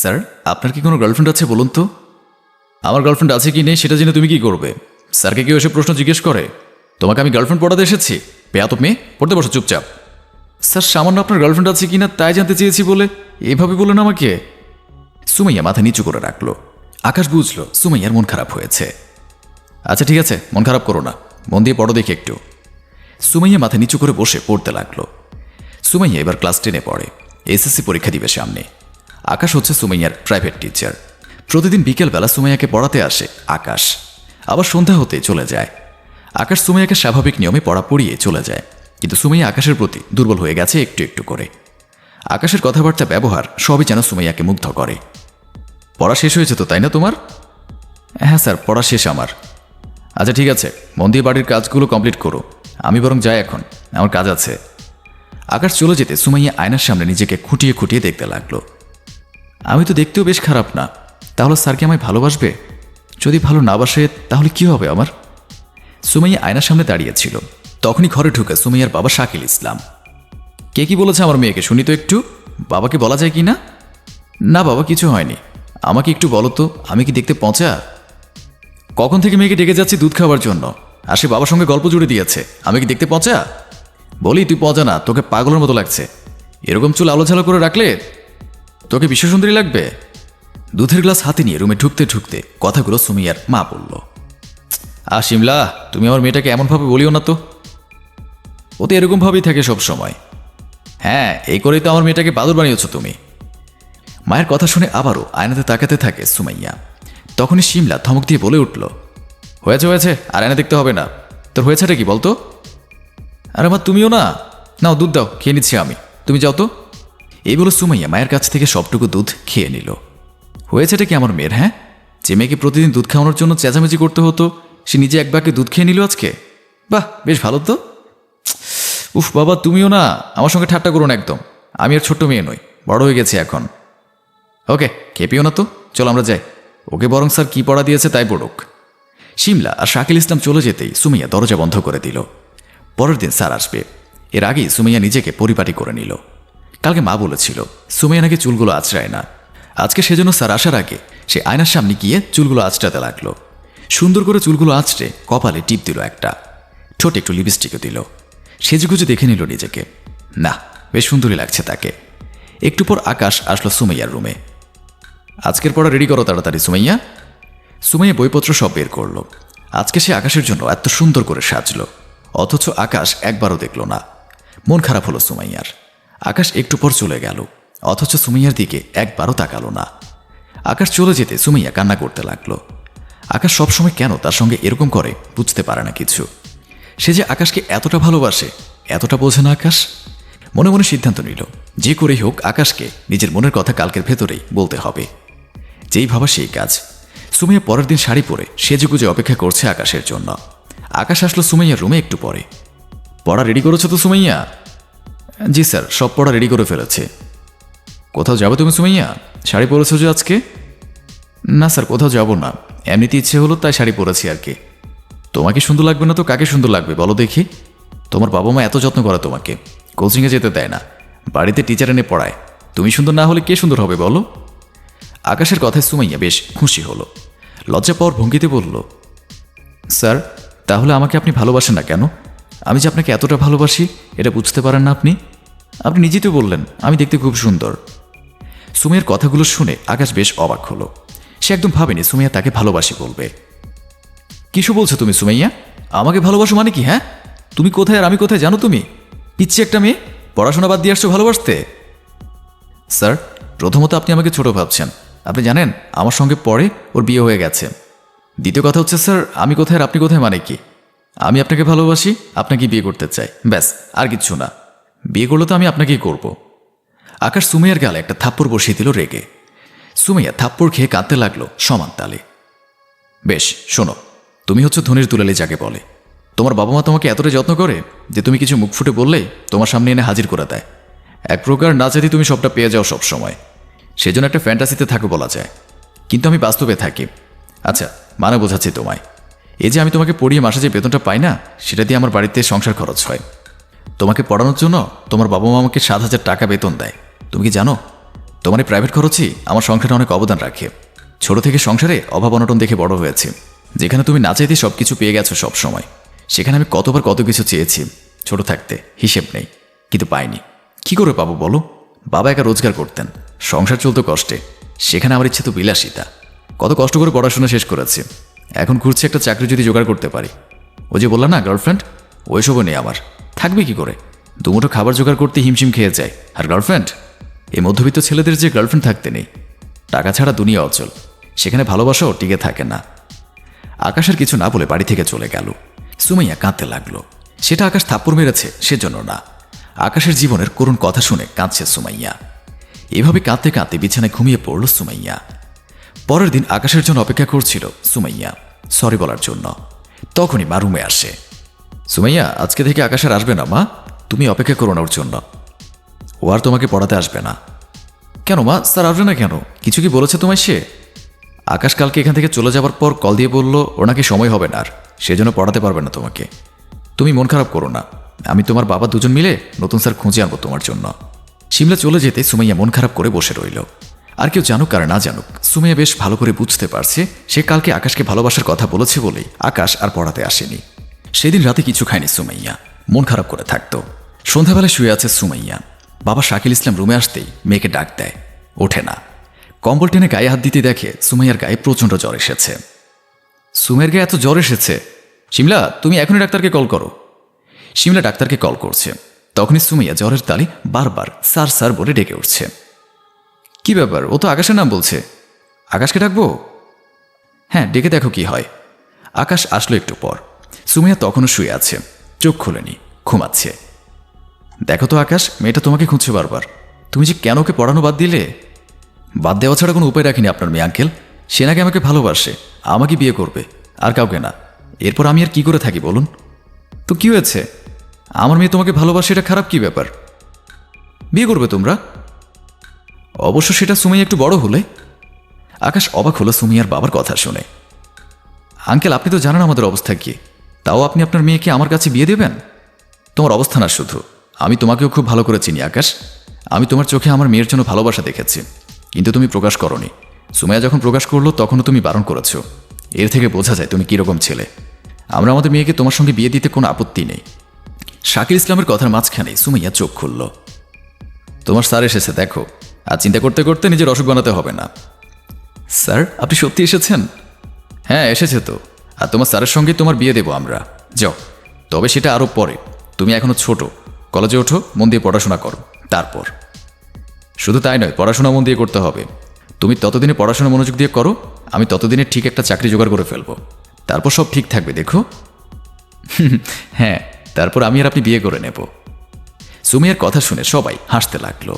Sir, আপনার কি কোনো গার্লফ্রেন্ড আছে বলুন তো? আমার গার্লফ্রেন্ড আছে কি নেই সেটা জেনে তুমি কি করবে? স্যারকে কেউ এসে প্রশ্ন জিজ্ঞেস করে? তোমাকে আমি গার্লফ্রেন্ড পড়াতে এসেছি? পেয়া তো মেয়ে, পড়তে বসো চুপচাপ। স্যার, সামান্য আপনার গার্লফ্রেন্ড আছে কি না তাই জানতে চেয়েছি বলে এভাবে বলেন আমাকে? সুমাইয়া মাথা নিচু করে রাখল। আকাশ বুঝলো সুমাইয়ার মন খারাপ হয়েছে। আচ্ছা ঠিক আছে, মন খারাপ করো না। মন দিয়ে পড়ো দেখি একটু। সুমাইয়া মাথা নিচু করে বসে পড়তে লাগল। সুমাইয়া এবার ক্লাস টেনে পড়ে। এসএসসি পরীক্ষা দিবে সামনে। আকাশ হচ্ছে সুমাইয়ার প্রাইভেট টিচার প্রতিদিন বিকেলবেলা সুমাইয়াকে পড়াতে আসে আকাশ। আবার সন্ধ্যা হতে চলে যায়। আকাশ সুমাইয়াকে স্বাভাবিক নিয়মে পড়া পড়িয়ে চলে যায়। কিন্তু সুমাইয়া আকাশের প্রতি দুর্বল হয়ে গেছে একটু একটু করে। আকাশের কথাবার্তা ব্যবহার সবই যেন সুমাইয়াকে মুগ্ধ করে। পড়া শেষ হয়েছে তো, তাই না তোমার? হ্যাঁ স্যার, পড়া শেষ আমার। আচ্ছা ঠিক আছে, মন দিয়ে বাড়ির কাজগুলো কমপ্লিট করো। আমি বরং যাই এখন, আমার কাজ আছে। আকাশ চলে যেতে সুমাইয়া আয়নার সামনে নিজেকে খুঁটিয়ে খুঁটিয়ে দেখতে লাগল। আমি তো দেখতেও বেশ খারাপ না। তাহলে স্যার কি আমায় ভালোবাসবে? যদি ভালো না বাসে, তাহলে কি হবে আমার? সুমাইয়া আয়নার সামনে দাঁড়িয়েছিল তখনই ঘরে ঢুকে সুমাইয়ার বাবা শাকিল ইসলাম। কে কি বলেছে আমার মেয়েকে, শুনি তো একটু? বাবাকে বলা যায় কি না? না বাবা, কিছু হয়নি। আমাকে একটু বলো তো, আমি কি দেখতে পচা? কখন থেকে মেয়েকে ডেকে যাচ্ছি দুধ খাওয়ার জন্য? আর সে বাবার সঙ্গে গল্প জুড়ে দিয়েছে, আমি কি দেখতে পচা? বলি, তুই পচা না, তোকে পাগলের মতো লাগছে। এরকম চুল আলোঝালো করে রাখলে তোকে বিশ্বসুন্দরী লাগবে? দুধের গ্লাস হাতে নিয়ে রুমে ঢুকতে ঢুকতে কথাগুলো সুমিয়ার মা বলল আ শিমলা, তুমি আমার মেয়েটাকে এমনভাবে বলিও না তো। ও তো এরকমভাবেই থাকে সব সময় হ্যাঁ এই করেই তো আমার মেয়েটাকে বাদুর বানিয়েছ তুমি। মায়ের কথা শুনে আবারও আয়নাতে তাকাতে থাকে সুমাইয়া। তখনই শিমলা ধমক দিয়ে বলে উঠল, হয়েছে হয়েছে, আর আয়না দেখতে হবে না। তোর হয়েছেটা কি বলতো? আর আমার তুমিও না? নাও দুধ দাও, খেয়ে নিচ্ছি আমি। তুমি যাও তো। এই বলে সুমাইয়া মায়ের কাছ থেকে সবটুকু দুধ খেয়ে নিল। হয়েছেটা কি আমার মেয়ের হ্যাঁ? যে মেয়েকে প্রতিদিন দুধ খাওয়ানোর জন্য চেঁচামেচি করতে হতো, সে নিজে এক বাকে দুধ খেয়ে নিল আজকে? বাহ, বেশ ভালো তো। উফ, বাবা, তুমিও না, আমার সঙ্গে ঠাট্টা করো না একদম। আমি আর ছোট্ট মেয়ে নই, বড় হয়ে গেছি এখন। ওকে খেপিও না তো, চলো আমরা যাই। ওকে বরং স্যার কি পড়া দিয়েছে তাই পড়ুক। শিমলা আর শাকিল ইসলাম চলে যেতেই সুমিয়া দরজা বন্ধ করে দিল। পরের দিন স্যার আসবে। এর আগেই সুমিয়া নিজেকে পরিপাটি করে নিল। কালকে মা বলেছিল সুমিয়া নাকি চুলগুলো আঁচড়ায় না। আজকে সেজন্য স্যার আসার আগে সে আয়নার সামনে গিয়ে চুলগুলো আঁচড়াতে লাগল। সুন্দর করে চুলগুলো আঁচড়ে কপালে টিপ দিল একটা। ঠোঁটে একটু লিপস্টিকও দিল। সেজেগুজে দেখে নিল নিজেকে। না, বেশ সুন্দরই লাগছে তাকে। একটু পর আকাশ আসলো সুমাইয়ার রুমে। আজকের পড়া রেডি করো তাড়াতাড়ি, সুমাইয়া। সুমাইয়া বইপত্র সব বের করল। আজকে সে আকাশের জন্য এত সুন্দর করে সাজলো। অথচ আকাশ একবারও দেখল না। মন খারাপ হলো সুমাইয়ার। আকাশ একটু পর চলে গেল, অথচ সুমাইয়ার দিকে একবারও তাকালো না। আকাশ চলে যেতে সুমাইয়া কান্না করতে লাগল। আকাশ সবসময় কেন তার সঙ্গে এরকম করে বুঝতে পারে না কিছু। সে যে আকাশকে এতটা ভালোবাসে, এতটা বোঝে না আকাশ? মনে মনে সিদ্ধান্ত নিল, যে করেই হোক আকাশকে নিজের মনের কথা কালকের ভেতরেই বলতে হবে। যেই ভাবা সেই কাজ। সুমাইয়া পরের দিন শাড়ি পরে সেজেগুজে অপেক্ষা করছে আকাশের জন্য। আকাশ আসলো সুমাইয়ার রুমে একটু পরে। পড়া রেডি করেছ তো সুমাইয়া? জি স্যার, সব পড়া রেডি করে ফেলেছে। কোথাও যাবে তুমি সুমাইয়া? শাড়ি পরেছো যে আজকে? না স্যার, কোথাও যাব না। এমনিতে ইচ্ছে হলো তাই শাড়ি পরেছি আর কি। তোমাকে সুন্দর লাগবে না তো কাকে সুন্দর লাগবে, বলো দেখি। তোমার বাবা মা এত যত্ন করে তোমাকে। কোচিংয়ে যেতে দেয় না। বাড়িতে টিচার এনে পড়ায়। তুমি সুন্দর না হলে কে সুন্দর হবে, বলো? আকাশের কথায় সুমাইয়া বেশ খুশি হলো। লজ্জা পাওয়ার ভঙ্গিতে বলল, স্যার, তাহলে আমাকে আপনি ভালোবাসেন না কেন? আমি যে আপনাকে এতটা ভালোবাসি, এটা বুঝতে পারেন না আপনি? আপনি নিজেই তো বললেন, আমি দেখতে খুব সুন্দর। সুমিয়ার কথাগুলো শুনে আকাশ বেশ অবাক হলো। সে একদম ভাবেনি সুমিয়া তাকে ভালোবাসি বলবে। কিছু বলছো তুমি সুমাইয়া? আমাকে ভালোবাসো মানে কি হ্যাঁ? তুমি কোথায় আর আমি কোথায় জানো তুমি? পিচ্ছি একটা মেয়ে, পড়াশোনা বাদ দিয়ে আসছো ভালোবাসতে? স্যার, প্রথমত আপনি আমাকে ছোট ভাবছেন। আপনি জানেন, আমার সঙ্গে পরে ওর বিয়ে হয়ে গেছে। দ্বিতীয় কথা হচ্ছে, স্যার, আমি কোথায় আর আপনি কোথায় মানে কি? আমি আপনাকে ভালোবাসি আপনাকে বিয়ে করতে চাই। ব্যাস, আর কিচ্ছু না। বিয়ে করলে তো আমি আপনাকেই করব। আকাশ সুমাইয়ার গালে একটা থাপ্পড় বসিয়ে দিল রেগে। সুমাইয়া থাপ্পড় খেয়ে কাঁদতে লাগল সমান তালে। বেশ, শোনো, তুমি হচ্ছে ধনির দুলালি যাকে বলে। তোমার বাবা মা তোমাকে এতটা যত্ন করে যে তুমি কিছু মুখ ফুটে বললেই তোমার সামনে এনে হাজির করে দেয়। এক প্রকার না চাইতে তুমি সবটা পেয়ে যাও সব সময় সেজন্য একটা ফ্যান্টাসিতে থাকো বলা যায়। কিন্তু আমি বাস্তবে থাকি। আচ্ছা মানে বোঝাচ্ছি তোমায়। এই যে আমি তোমাকে পড়িয়ে মাসে যে বেতনটা পাই না, সেটা দিয়ে আমার বাড়িতে সংসার খরচ হয়। তোমাকে পড়ানোর জন্য তোমার বাবা মা আমাকে সাত হাজার টাকা বেতন দেয়। তুমি কি জানো? তোমার এই প্রাইভেট খরচই আমার সংসারে অনেক অবদান রাখে। ছোট থেকে সংসারে অভাব অনটন দেখে বড় হয়েছে। যেখানে তুমি না চাইতে সব কিছু পেয়ে গেছো সব সময় সেখানে আমি কতবার কত কিছু চেয়েছি, ছোট থাকতে হিসেব নেই, কিন্তু পাইনি। কি করে পাবো বলো? বাবা একা রোজগার করতেন, সংসার চলতো কষ্টে। সেখানে আমার ইচ্ছে তো বিলাসিতা। কত কষ্ট করে পড়াশোনা শেষ করেছি। এখন ঘুরছে একটা চাকরি যদি জোগাড় করতে পারি। ও যে বললাম না গার্লফ্রেন্ড ওইসবও নেই আমার। থাকবে কি করে? দুমুঠো খাবার জোগাড় করতে হিমশিম খেয়ে যায়। আর গার্লফ্রেন্ড এই মধ্যবিত্ত ছেলেদের যে গার্লফ্রেন্ড থাকতে নেই। টাকা ছাড়া দুনিয়া অচল। সেখানে ভালোবাসাও টিকে থাকে না। আকাশের কিছু না বলে বাড়ি থেকে চলে গেল। সুমাইয়া কাঁদতে লাগল। সেটা আকাশ থাপ্পড় মেরেছে, সেজন্য না। আকাশের জীবনের করুণ কথা শুনে কাঁদছে সুমাইয়া। এভাবে কাঁদতে কাঁদতে বিছানায় ঘুমিয়ে পড়ল সুমাইয়া। পরের দিন আকাশের জন্য অপেক্ষা করছিল সুমাইয়া। সরি বলার জন্য। তখনই মা রুমে আসে। সুমাইয়া, আজকে থেকে আকাশ আর আসবে না, মা। তুমি অপেক্ষা করো না ওর জন্য। ও আর তোমাকে পড়াতে আসবে না। কেন, মা? স্যার আসবে না কেন? কিছু কি বলেছে তোমায় সে? আকাশ কালকে এখান থেকে চলে যাওয়ার পর কল দিয়ে বলল ওনাকে সময় হবে না আর। সেজন্য পড়াতে পারবে না তোমাকে। তুমি মন খারাপ করো না। আমি তোমার বাবা দুজন মিলে নতুন স্যার খুঁজে আনব তোমার জন্য। সিমলা চলে যেতে সুমাইয়া মন খারাপ করে বসে রইল। আর কেউ জানুক আর না জানুক, সুমাইয়া বেশ ভালো করে বুঝতে পারছে, সে কালকে আকাশকে ভালোবাসার কথা বলেছে বলেই আকাশ আর পড়াতে আসেনি। সেদিন রাতে কিছু খায়নি সুমাইয়া। মন খারাপ করে থাকতো। সন্ধ্যাবেলায় শুয়ে আছে সুমাইয়া। বাবা শাকিল ইসলাম রুমে আসতেই মেয়েকে ডাক দেয়। ওঠে না। কম্বল টেনে গায়ে হাত দিতে দেখে সুমাইয়ার গায়ে প্রচণ্ড জ্বর এসেছে। সুমের গায়ে এত জ্বর এসেছে। শিমলা, তুমি এখনই ডাক্তারকে কল করো। শিমলা ডাক্তারকে কল করছে। তখনই সুমাইয়া জ্বরের তালি বারবার স্যার স্যার বলে ডেকে উঠছে। কি ব্যাপার? ও তো আকাশের নাম বলছে। আকাশকে ডাকবো? হ্যাঁ ডেকে দেখো কি হয়। আকাশ আসলো একটু পর। সুমাইয়া তখনও শুয়ে আছে। চোখ খুলেনি, ঘুমাচ্ছে। দেখো তো আকাশ, মেয়েটা তোমাকে খুঁজছে বারবার। তুমি যে কেন ওকে পড়ানো বাদ দিলে? বাদ দেওয়া ছাড়া কোনো উপায় রাখিনি আপনার মেয়ে আঙ্কেল। সে নাকি আমাকে ভালোবাসে, আমাকে বিয়ে করবে, আর কাউকে না। এরপর আমি আর কি করে থাকি বলুন? তো কি হয়েছে? আমার মেয়ে তোমাকে ভালোবাসে, এটা খারাপ কি ব্যাপার? বিয়ে করবে তোমরা? অবশ্য সেটা সুমাইয়া একটু বড় হলে। আকাশ অবাক হলো সুমিয়ার বাবার কথা শুনে। আঙ্কেল, আপনি তো জানেন আমাদের অবস্থা কি। তাও আপনি আপনার মেয়েকে আমার কাছে বিয়ে দেবেন? তোমার অবস্থা না শুধু। আমি তোমাকেও খুব ভালো করে চিনি, আকাশ। আমি তোমার চোখে আমার মেয়ের জন্য ভালোবাসা দেখেছি। কিন্তু তুমি প্রকাশ করনি। সুমাইয়া যখন প্রকাশ করল, তখনও তুমি বারণ করেছ। এর থেকে বোঝা যায় তুমি কীরকম ছেলে। আমরা আমাদের মেয়েকে তোমার সঙ্গে বিয়ে দিতে কোনো আপত্তি নেই। শাকির ইসলামের কথার মাঝখানেই সুমাইয়া চোখ খুলল। তোমার স্যার এসেছে, দেখো। আর চিন্তা করতে করতে নিজের অসুখ বানাতে হবে না। স্যার, আপনি সত্যি এসেছেন? হ্যাঁ এসেছে তো। আর তোমার স্যারের সঙ্গে তোমার বিয়ে দেবো আমরা। যাও, তবে সেটা আরও পরে। তুমি এখনও ছোট। কলেজে ওঠো, মন দিয়ে পড়াশোনা করো। তারপর। শুধু তাই নয়, পড়াশোনা মন দিয়ে করতে হবে। তুমি ততদিনে পড়াশোনা মনোযোগ দিয়ে করো, আমি ততদিনে ঠিক একটা চাকরি জোগাড় করে ফেলব। তারপর সব ঠিক থাকবে, দেখো। হ্যাঁ তারপর আমি আর আপনি বিয়ে করে নেব। সুমিয়ার কথা শুনে সবাই হাসতে লাগল।